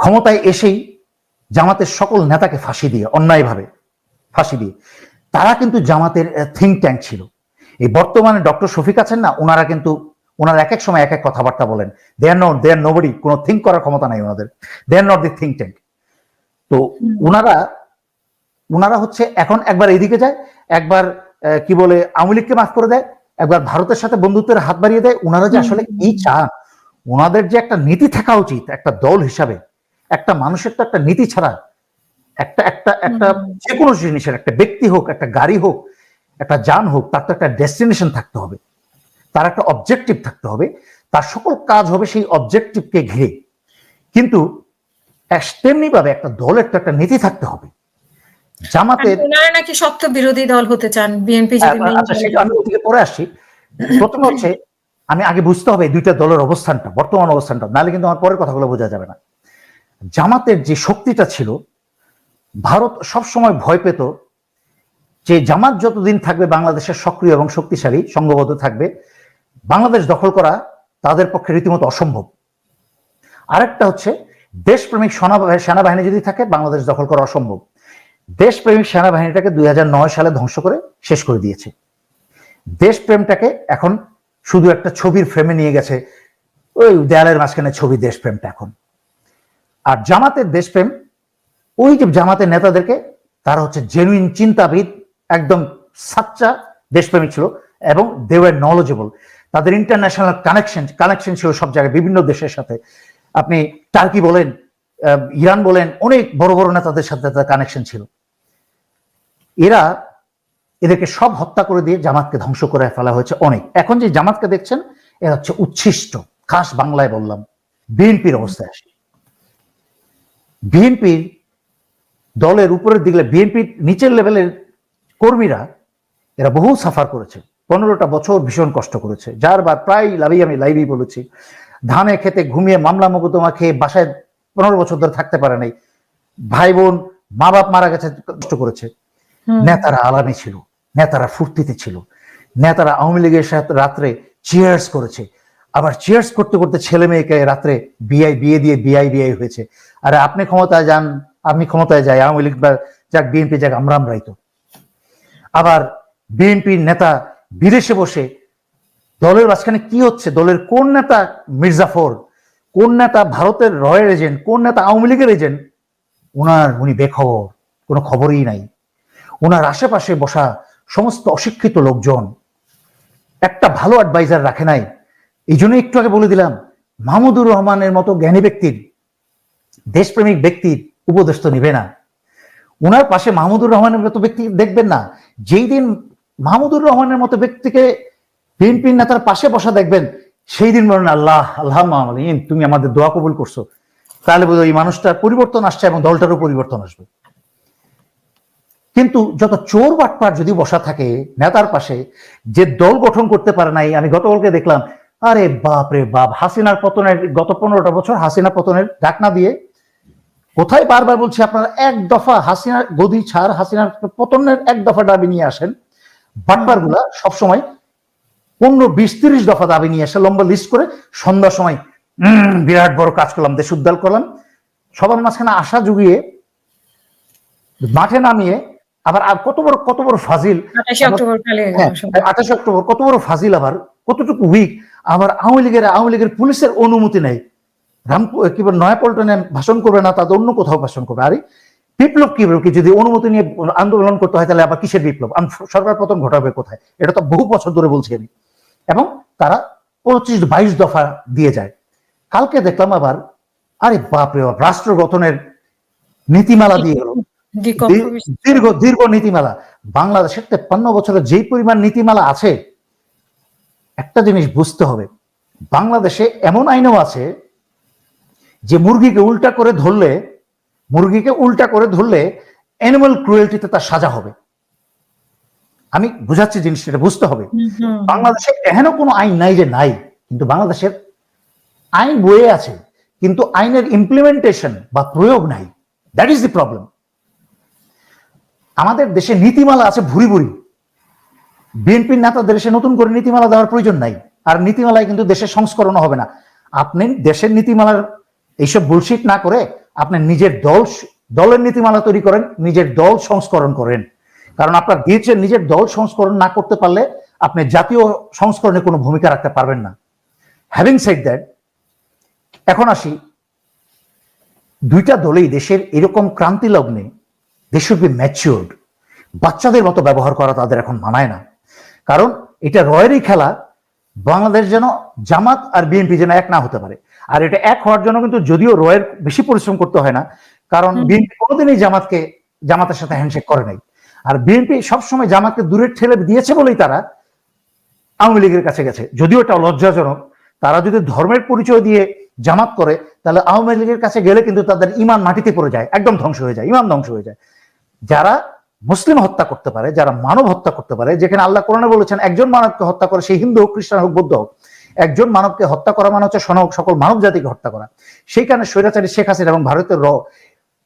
ক্ষমতায় এসেই জামাতের সকল নেতাকে ফাঁসি দিয়ে অন্যায়ভাবে ফাঁসি দিয়ে। তারা কিন্তু জামাতের থিঙ্ক ট্যাঙ্ক ছিল। এই বর্তমানে ডক্টর শফিক আছেন না ওনারা কিন্তু ওনারা এক এক সময় এক এক কথাবার্তা বলেন। They are not they are nobody কোনো থিঙ্ক করার ক্ষমতা নাই ওনাদের। They are not the think tank তো ওনারা ওনারা হচ্ছে এখন একবার এইদিকে যায় একবার কি বলে আওয়ামী লীগকে মাফ করে দেয় একবার ভারতের সাথে বন্ধুত্বের হাত বাড়িয়ে দেয়। ওনারা যে আসলে কি চান? ওনাদের যে একটা নীতি থাকা উচিত একটা দল হিসাবে একটা মানুষের তো একটা নীতি ছাড়া একটা একটা একটা। যে কোনো জিনিসের একটা ব্যক্তি হোক একটা গাড়ি হোক একটা যান হোক তার তো একটা ডেস্টিনেশন থাকতে হবে। তার একটা অবজেক্টিভ থাকতে হবে। তার সকল কাজ হবে সেই অবজেক্টিভকে ঘিরে। কিন্তু তেমনি ভাবে একটা দলের তো একটা নীতি থাকতে হবে। জামাতের ওনারা নাকি শক্ত বিরোধী দল হতে চান বিএনপি আচ্ছা আমি ওদিকে পরে আসছি। প্রথম হচ্ছে আমি আগে বুঝতে হবে দুইটা দলের অবস্থানটা বর্তমান অবস্থানটা নাহলে কিন্তু আমার পরের কথাগুলো বোঝা যাবে না। জামাতের যে শক্তিটা ছিল, ভারত সব সময় ভয় পেত যে জামাত যতদিন থাকবে বাংলাদেশের সক্রিয় এবং শক্তিশালী, সংঘবদ্ধ থাকবে, বাংলাদেশ দখল করা তাদের পক্ষে রীতিমতো অসম্ভব। আরেকটা হচ্ছে, দেশপ্রেমিক সেনা- সেনাবাহিনী যদি থাকে, বাংলাদেশ দখল করা অসম্ভব। দেশপ্রেমিক সেনাবাহিনীটাকে দুই হাজার নয় সালে ধ্বংস করে শেষ করে দিয়েছে। দেশপ্রেমটাকে এখন শুধু একটা ছবির ফ্রেমে নিয়ে গেছে, ওই দেয়ালের মাঝখানে ছবি দেশপ্রেমটা এখন। আর জামাতের দেশপ্রেম, ওই যে জামাতের নেতাদেরকে, তারা হচ্ছে জেনুইন চিন্তাবিদ, একদম সাচ্চা দেশপ্রেমিক ছিল এবং দে ওয়ার নলেজেবল তাদের ইন্টারন্যাশনাল কানেকশন কানেকশন ছিল সব জায়গায়, বিভিন্ন দেশের সাথে। আপনি টার্কি বলেন ইরান বলেন, অনেক বড় বড় নেতাদের সাথে তাদের কানেকশন ছিল। এরা এদেরকে সব হত্যা করে দিয়ে জামাতকে ধ্বংস করে ফেলা হয়েছে অনেক। এখন যে জামাতকে দেখছেন, এরা হচ্ছে উচ্ছিষ্ট। খাস বাংলায় বললাম, বিএনপির অবস্থায় আসি। বিএনপির দলের উপরের দিকে বিএনপির নিচের লেভেলের কর্মীরা এরা বহু সাফার করেছে। পনেরোটা বছর ভীষণ কষ্ট করেছে। যার বার প্রায় লাভই আমি লাইভই বলেছি। ধানে খেতে ঘুমিয়ে মামলা মোকদ্দমা খেয়ে বাসায় পনেরো বছর ধরে থাকতে পারে নাই। ভাই বোন মা বাপ মারা গেছে কষ্ট করেছে। নেতারা আলামে ছিল। নেতারা ফুর্তিতে ছিল। নেতারা আওয়ামী লীগের সাথে রাত্রে চিয়ার্স করেছে। আবার চিয়ার্স করতে করতে ছেলে মেয়েকে রাত্রে বিআই বিয়ে দিয়ে বিআই বিআই হয়েছে। আরে আপনি ক্ষমতায় যান আপনি ক্ষমতায় যাই, আওয়ামী লীগ বা যাক, বিএনপি যাক, আমরা আমরাই তো। আবার বিএনপির নেতা বিদেশে বসে দলের মাঝখানে কি হচ্ছে? দলের কোন নেতা মির্জাফর কোন নেতা ভারতের রয়ের এজেন্ট, কোন নেতা আওয়ামী লীগের এজেন্ট? ওনার উনি বেখবর, কোনো খবরই নাই। ওনার আশেপাশে বসা সমস্ত অশিক্ষিত লোকজন, একটা ভালো অ্যাডভাইজার রাখে নাই এই জন্য একটু আগে বলে দিলাম, মাহমুদুর রহমানের মতো জ্ঞানী ব্যক্তির, দেশপ্রেমিক ব্যক্তির উপদেশ তো নিবে না। ওনার পাশে মাহমুদুর রহমানের মতো ব্যক্তি দেখবেন না। যেই দিন মাহমুদুর রহমানের মতো ব্যক্তিকে বিএনপির নেতার পাশে বসা দেখবেন, সেই দিন বলেন, আল্লাহ আল্লাহ মালিন তুমি আমাদের দোয়া কবুল করছ। তাহলে বোধ এই মানুষটার পরিবর্তন আসছে এবং দলটারও পরিবর্তন আসবে। কিন্তু যত চোর বাটপার যদি বসা থাকে নেতার পাশে, যে দল গঠন করতে পারে নাই, আমি গতকালকে দেখলাম আরে বাপ রে বাপ হাসিনার পতনের গত পনেরোটা বছর হাসিনা পতনের ডাকনা দিয়ে কোথায় বারবার বলছি আপনারা এক দফা হাসিনার গদি ছাড় হাসিনার পতনের এক দফা দাবি নিয়ে আসেন। বাটপারগুলা সবসময় পনেরো বিশ তিরিশ দফা দাবি নিয়ে আসে লম্বা লিস্ট করে সন্ধ্যার সময় বিরাট বড় কাজ করলাম দেশ উদ্ধার করলাম। সবার মাঝখানে আশা জুগিয়ে মাঠে নামিয়ে আবার আর কত বড় কত বড় ফাজিল আঠাশে হ্যাঁ আঠাশে অক্টোবর কত বড় ফাজিল আবার কতটুকু উইক আবার আওয়ামী লীগের আওয়ামী লীগের পুলিশের অনুমতি নেই। রাম কি নয়াপল্টনে ভাষণ করবে না তাদের অন্য কোথাও ভাষণ করবে। আরে বিপ্লব কি কি যদি অনুমতি নিয়ে আন্দোলন করতে হয় তাহলে আবার কিসের বিপ্লব? আম- সরকার পতন ঘটাবে কোথায়? এটা তো বহু বছর ধরে বলছি আমি। এবং তারা পঁচিশ বাইশ দফা দিয়ে যায়। কালকে দেখলাম আবার আরে বাপরে বাপ রাষ্ট্র গঠনের নীতিমালা দিয়ে গেল। দীর্ঘ দীর্ঘ নীতিমালা। বাংলাদেশের তেপ্পান্ন বছরের যেই পরিমাণ নীতিমালা আছে একটা জিনিস বুঝতে হবে বাংলাদেশে এমন আইনও আছে যে মুরগিকে উল্টা করে ধরলে মুরগিকে উল্টা করে ধরলে অ্যানিমাল ক্রুয়েলটিতে তার সাজা হবে। আমি বুঝাচ্ছি জিনিসটা বুঝতে হবে। বাংলাদেশে এহেন কোনো আইন নাই যে নাই কিন্তু বাংলাদেশের আইন বয়ে আছে কিন্তু আইনের ইমপ্লিমেন্টেশন বা প্রয়োগ নাই। দ্যাট ইজ দি প্রবলেম আমাদের দেশে নীতিমালা আছে ভুরি ভুরি। বিএনপির নেতাদের দেশে নতুন করে নীতিমালা দেওয়ার প্রয়োজন নাই। আর নীতিমালায় কিন্তু দেশের সংস্করণ হবে না। আপনি দেশের নীতিমালার এইসব বুলশিট না করে আপনি নিজের দল, দলের নীতিমালা তৈরি করেন, নিজের দল সংস্করণ করেন। কারণ আপনার দিয়েছেন নিজের দল সংস্করণ না করতে পারলে আপনি জাতীয় সংস্করণে কোনো ভূমিকা রাখতে পারবেন না। হ্যাভিং সেড দ্যাট এখন আসি, দুইটা দলেই দেশের এরকম ক্রান্তি লগ্নে দে শুড বি ম্যাচিওর্ড বাচ্চাদের মতো ব্যবহার করা তাদের এখন মানায় না। কারণ এটা রয়েরই খেলা বাংলাদেশ যেন জামাত আর বিএনপি যেন এক না হতে পারে। আর এটা এক হওয়ার জন্য কিন্তু যদিও রয়ের বেশি পরিশ্রম করতে হয় না কারণ বিএনপি কোনোদিনই জামাতকে জামাতের সাথে হ্যান্ডশেক করে নাই। আর বিএনপি সবসময় জামাতকে দূরে ঠেলে দিয়েছে বলেই তারা আওয়ামী লীগের কাছে গেছে। যদিও এটা লজ্জাজনক তারা যদি ধর্মের পরিচয় দিয়ে জামাত করে তাহলে আওয়ামী লীগের কাছে গেলে কিন্তু তাদের ইমান মাটিতে পড়ে যায় একদম ধ্বংস হয়ে যায় ইমান ধ্বংস হয়ে যায়। যারা মুসলিম হত্যা করতে পারে যারা মানব হত্যা করতে পারে যেখানে আল্লাহ কোরআনে বলেছেন একজন মানবকে হত্যা করে সেই হিন্দু হোক খ্রিস্টান হোক বৌদ্ধ হোক একজন মানবকে হত্যা করা মানে হচ্ছে সনক সকল মানব জাতিকে হত্যা করা। সেইখানে স্বৈরাচারী শেখ হাসিনা এবং ভারতের র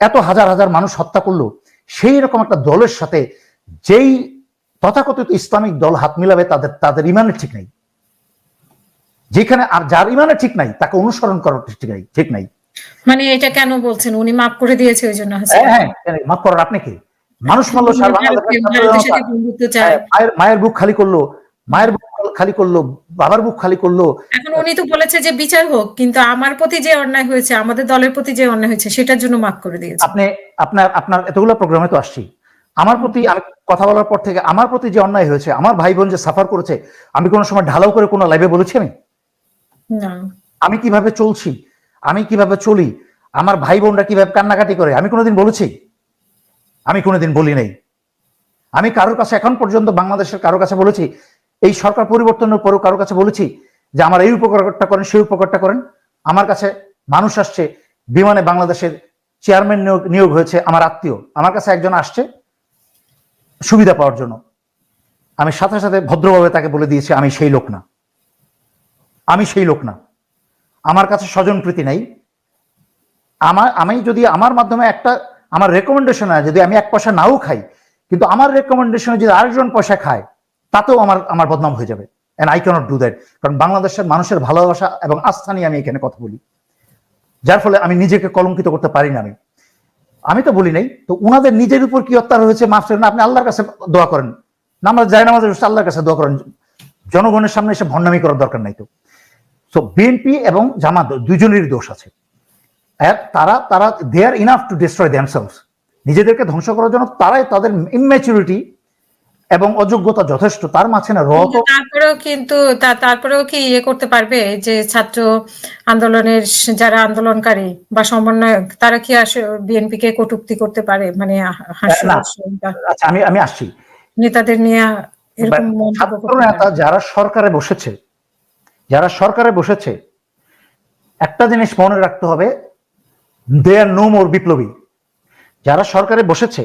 এত হাজার হাজার মানুষ হত্যা করল সেই রকম একটা দলের সাথে যেই তথাকথিত ইসলামিক দল হাত মিলাবে তাদের তাদের ইমানের ঠিক নাই। যেখানে আর যার ইমানের ঠিক নাই তাকে অনুসরণ করার ঠিক নাই ঠিক নাই। মানে এটা কেন বলছেন? উনি মাফ করে দিয়েছে ওই জন্য হ্যাঁ হ্যাঁ মাফ করার আপনি কি? মানুষ মারলো হ্যাঁ, মায়ের মায়ের বুক খালি করল মায়ের বুক খালি করল বাবার বুক খালি করল। এখন উনি তো বলেছে যে বিচার হোক কিন্তু আমার প্রতি যে অন্যায় হয়েছে আমাদের দলের প্রতি যে অন্যায় হয়েছে সেটার জন্য মাফ করে দিয়েছে। আপনি আপনার আপনার এতগুলো প্রোগ্রামে তো আসছি। আমার প্রতি আমি কথা বলার পর থেকে আমার প্রতি যে অন্যায় হয়েছে আমার ভাই বোন যে সাফার করেছে আমি কোনো সময় ঢালাও করে কোনো লাইভে বলেছি আমি? না। আমি কীভাবে চলছি? আমি কীভাবে চলি? আমার ভাই বোনরা কীভাবে কান্নাকাটি করে? আমি কোনোদিন বলেছি? আমি কোনোদিন বলি নাই। আমি কারোর কাছে এখন পর্যন্ত বাংলাদেশের কারোর কাছে বলেছি, এই সরকার পরিবর্তনের পরও কারোর কাছে বলেছি যে আমার এই উপকারটা করেন, সেই উপকারটা করেন। আমার কাছে মানুষ আসছে, বিমানে বাংলাদেশের চেয়ারম্যান নিয়োগ নিয়োগ হয়েছে আমার আত্মীয়। আমার কাছে একজন আসছে, সুবিধা পাওয়ার জন্য। আমি সাথে সাথে ভদ্রভাবে তাকে বলে দিয়েছি, আমি সেই লোক না। আমি সেই লোক না। আমার কাছে স্বজনপ্রীতি নাই। আমার, আমি যদি আমার মাধ্যমে একটা আমার রেকমেন্ডেশন যদি আমি এক পয়সা নাও খাই, কিন্তু আমার রেকমেন্ডেশনে যদি আরেকজন পয়সা খায়, তাতেও আমার আমার বদনাম হয়ে যাবে। And I cannot do that কারণ বাংলাদেশের মানুষের ভালোবাসা এবং আস্থা নিয়ে আমি এখানে কথা বলি। যার ফলে আমি নিজেকে কলঙ্কিত করতে পারি না আমি। আমি তো বলি নাই, তো উনাদের নিজের উপর কি অত্যাচার হয়েছে মাফ না, আপনি আল্লাহর কাছে দোয়া করেন। নামাজ যায় নামাজ আল্লাহর কাছে দোয়া করেন। জনগণের সামনে এসে ভণ্ডামি করার দরকার নাই তো। সো বিএনপি এবং জামাত, দুজনেরই দোষ আছে। তারা তারা they are enough to destroy themselves নিজেদেরকে ধ্বংস করার জন্য তারাই তাদের ইম্যাচুরিটি এবং অযোগ্যতা যথেষ্ট। তার মাঝখানে র তো তারপরেও কিন্তু তারপরেও কি ইয়ে করতে পারবে যে ছাত্র আন্দোলনের যারা আন্দোলনকারী বা সমন্বয়ক তারা কি আসে বিএনপি কে কটূক্তি করতে পারে? মানে আচ্ছা আমি আমি আসছি। নেতাদের নিয়ে এরকম নেতা যারা সরকারে বসেছে যারা সরকারে বসেছে একটা জিনিস মনে রাখতে হবে দে আর নো মোর বিপ্লবী। যারা সরকারে বসেছে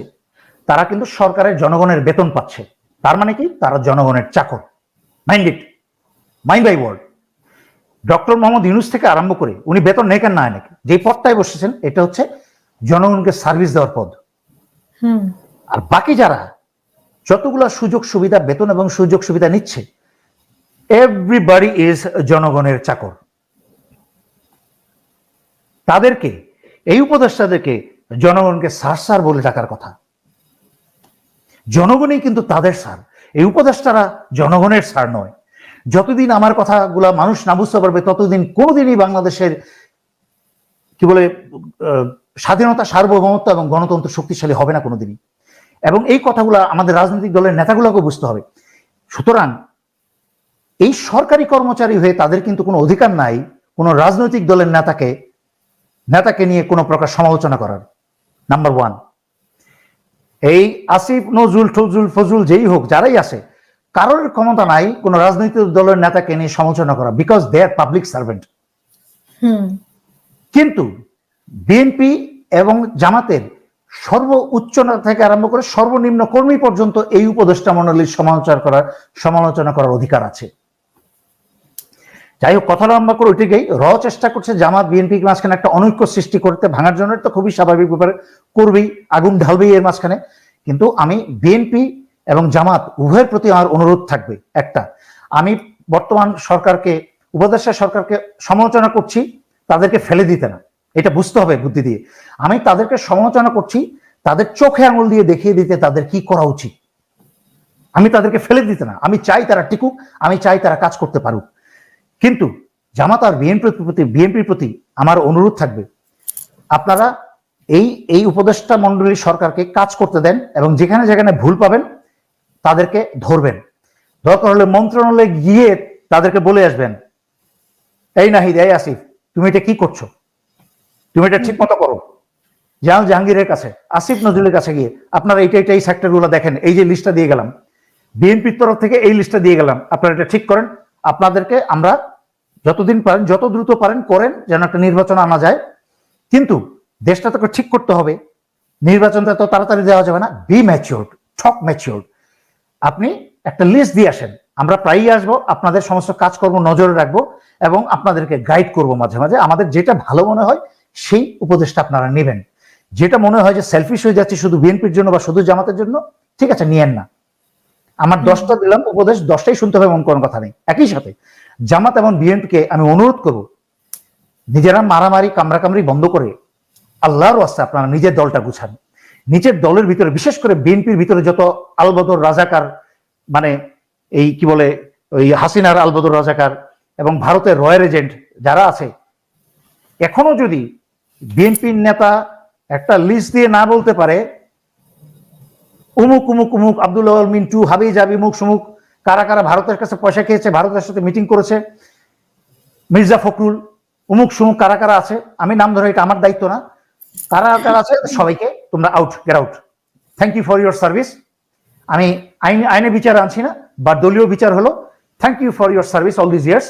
তারা কিন্তু সরকারের জনগণের বেতন পাচ্ছে। তার মানে কি? তারা জনগণের চাকর। Mind it mind by word doctor Mohammad Yunus থেকে আরম্ভ করে উনি বেতন নেই কেন না নাকি যে পদটায় বসেছেন এটা হচ্ছে জনগণকে সার্ভিস দেওয়ার পদ। আর বাকি যারা যতগুলা সুযোগ সুবিধা বেতন এবং সুযোগ সুবিধা নিচ্ছে এভরিবাডি ইজ জনগণের চাকর। তাদেরকে এই উপদেষ্টাদেরকে জনগণকে সার সার বলে ডাকার কথা। জনগণই কিন্তু তাদের সার। এই উপদেষ্টারা জনগণের সার নয়। যতদিন আমার কথাগুলা মানুষ না বুঝতে পারবে, ততদিন কোনোদিনই বাংলাদেশের কি বলে স্বাধীনতা সার্বভৌমত্ব এবং গণতন্ত্র শক্তিশালী হবে না কোনোদিনই। এবং এই কথাগুলো আমাদের রাজনৈতিক দলের নেতাগুলোকে বুঝতে হবে। সুতরাং এই সরকারি কর্মচারী হয়ে তাদের কিন্তু কোনো অধিকার নাই, কোনো রাজনৈতিক দলের নেতাকে নেতাকে নিয়ে কোনো প্রকার সমালোচনা করার। নাম্বার ওয়ান এই আসিফ নজরুল ফজরুল ফজরুল যেই হোক যারাই আসে কারোর ক্ষমতা নাই কোন রাজনৈতিক দলের নেতাকে নিয়ে সমালোচনা করা because they are public servant hmm. কিন্তু বিএনপি এবং জামাতের সর্ব উচ্চ নেতা থেকে আরম্ভ করে সর্বনিম্ন কর্মী পর্যন্ত এই উপদেষ্টা মন্ডলীর সমালোচনা করার সমালোচনা করার অধিকার আছে। যাই হোক কথা লম্বা করে গেই র চেষ্টা করছে জামাত, বিএনপি মাঝখানে একটা অনৈক্য সৃষ্টি করতে, ভাঙার জন্য তো খুবই স্বাভাবিক ব্যাপারে, করবেই, আগুন ঢালবেই এর মাঝখানে। কিন্তু আমি বিএনপি এবং জামাত উভয়ের প্রতি আমার অনুরোধ থাকবে, একটা, আমি বর্তমান সরকারকে, উপদেষ্টা সরকারকে সমালোচনা করছি, তাদেরকে ফেলে দিতে না, এটা বুঝতে হবে বুদ্ধি দিয়ে। আমি তাদেরকে সমালোচনা করছি, তাদের চোখে আঙুল দিয়ে দেখিয়ে দিতে তাদের কি করা উচিত। আমি তাদেরকে ফেলে দিতে না, আমি চাই তারা টিকুক, আমি চাই তারা কাজ করতে পারুক। কিন্তু জামাত আর বিএনপির প্রতি বিএনপির প্রতি আমার অনুরোধ থাকবে, আপনারা এই এই উপদেষ্টা মন্ডলীর সরকারকে কাজ করতে দেন এবং যেখানে যেখানে ভুল পাবেন তাদেরকে ধরবেন। দরকার হলে মন্ত্রণালয়ে গিয়ে তাদেরকে বলে আসবেন, এই নাহিদ, এই আসিফ, তুমি এটা কি করছ? তুমি এটা ঠিক মতো করো। জাহাল জাহাঙ্গীরের কাছে, আসিফ নজরুলের কাছে গিয়ে, আপনারা এইটা এইটা এই সেক্টরগুলো দেখেন, এই যে লিস্টটা দিয়ে গেলাম। বিএনপির তরফ থেকে এই লিস্টটা দিয়ে গেলাম, আপনারা এটা ঠিক করেন আপনাদেরকে আমরা যতদিন পারেন, যত দ্রুত পারেন করেন, যেন একটা নির্বাচন আনা যায়। কিন্তু দেশটা তোকে ঠিক করতে হবে। নির্বাচনটা তো তাড়াতাড়ি দেওয়া যাবে না। বি ম্যাচিওর্ড ঠক ম্যাচিওর্ড আপনি একটা লিস্ট দিয়ে আসেন। আমরা প্রায়ই আসব, আপনাদের সমস্ত কাজকর্ম নজরে রাখব এবং আপনাদেরকে গাইড করব মাঝে মাঝে। আমাদের যেটা ভালো মনে হয়, সেই উপদেশটা আপনারা নেবেন। যেটা মনে হয় যে সেলফিশ হয়ে যাচ্ছে শুধু বিএনপির জন্য বা শুধু জামাতের জন্য, ঠিক আছে, নিয়েন না। আমার দশটা দিলাম উপদেশ দশটাই শুনতে হবে এমন কোনো কথা নেই। একই সাথে জামাত এবং বিএনপিকে আমি অনুরোধ করব নিজেরা মারামারি কামড়াকামড়ি বন্ধ করে আল্লাহর রাস্তায় আপনারা নিজের দলটা গুছান। নিজের দলের ভিতরে বিশেষ করে বিএনপির ভিতরে যত আলবদর রাজাকার মানে এই কি বলে ওই হাসিনার আলবদর রাজাকার এবং ভারতের রয়্যাল এজেন্ট যারা আছে এখনও যদি বিএনপির নেতা একটা লিস্ট দিয়ে না বলতে পারে উমুক উমুক উমুক আব্দুল আওয়াল মিন্টু হাবি জাবি মুখ সুমুক কারা কারা ভারতের কাছে পয়সা খেয়েছে ভারতের সাথে মিটিং করেছে মির্জা ফখরুল উমুক সুমুক কারা কারা আছে? আমি নাম ধরে এটা আমার দায়িত্ব না। কারা কারা আছে? সবাইকে তোমরা out get out thank you for your service আমি আইন আইনে বিচার আনছি না বা দলীয় বিচার হলো। Thank you for your service all this years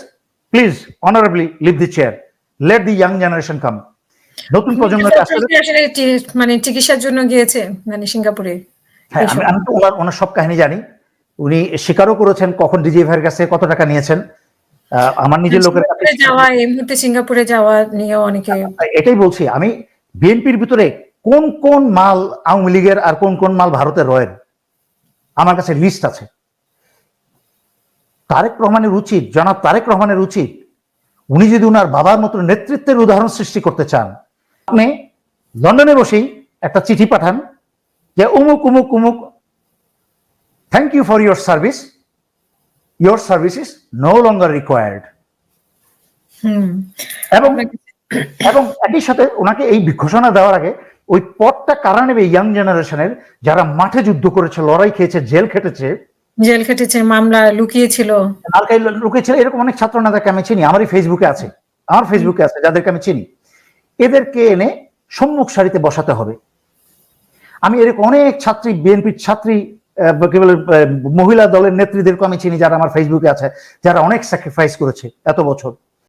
please honourably leave the chair let the young generation come নতুন প্রজন্মকে আসলে আসলে মানে চিকিৎসার জন্য গিয়েছে মানে সিঙ্গাপুরে। হ্যাঁ আমি তো ওনার ওনার সব কাহিনী জানি। উনি স্বীকারও করেছেন কখন ডিজি ভাইয়ের কাছে কত টাকা নিয়েছেন। আমার নিজের লোকের কাছে যাওয়া এই মুহূর্তে সিঙ্গাপুরে যাওয়া নিয়ে অনেকে এটাই বলছি আমি বিএনপির ভিতরে কোন কোন মাল আওয়ামী লীগের আর কোন কোন মাল ভারতের রয়ের? আমার কাছে লিস্ট আছে। তারেক রহমানের উচিত জনাব তারেক রহমানের উচিত উনি যদি উনার বাবার মতো নেতৃত্বের উদাহরণ সৃষ্টি করতে চান আপনি লন্ডনে বসেই একটা চিঠি পাঠান যে উমুক উমুক উমুক thank you for your service your service is no longer required এবং এবং একই সাথে ওনাকে এই ঘোষণা দেওয়ার আগে ওই পথটা কারা নেবে ইয়াং জেনারেশনের যারা মাঠে যুদ্ধ করেছে লড়াই খেয়েছে জেল খেটেছে। জেল খেটেছে মামলা লুকিয়েছিল। লুকিয়েছিল এরকম অনেক ছাত্র নেতাকে আমি চিনি আমারই ফেসবুকে আছে। আমার ফেসবুকে আছে যাদেরকে আমি চিনি। এদেরকে এনে সম্মুখ সারিতে বসাতে হবে। আমি এরকম অনেক ছাত্রী, বিএনপির ছাত্রী কি মহিলা দলের নেত্রীদেরকে আমি চিনি যারা আমার ফেসবুকে আছে, যারা অনেক স্যাক্রিফাইস করেছে এত বছর।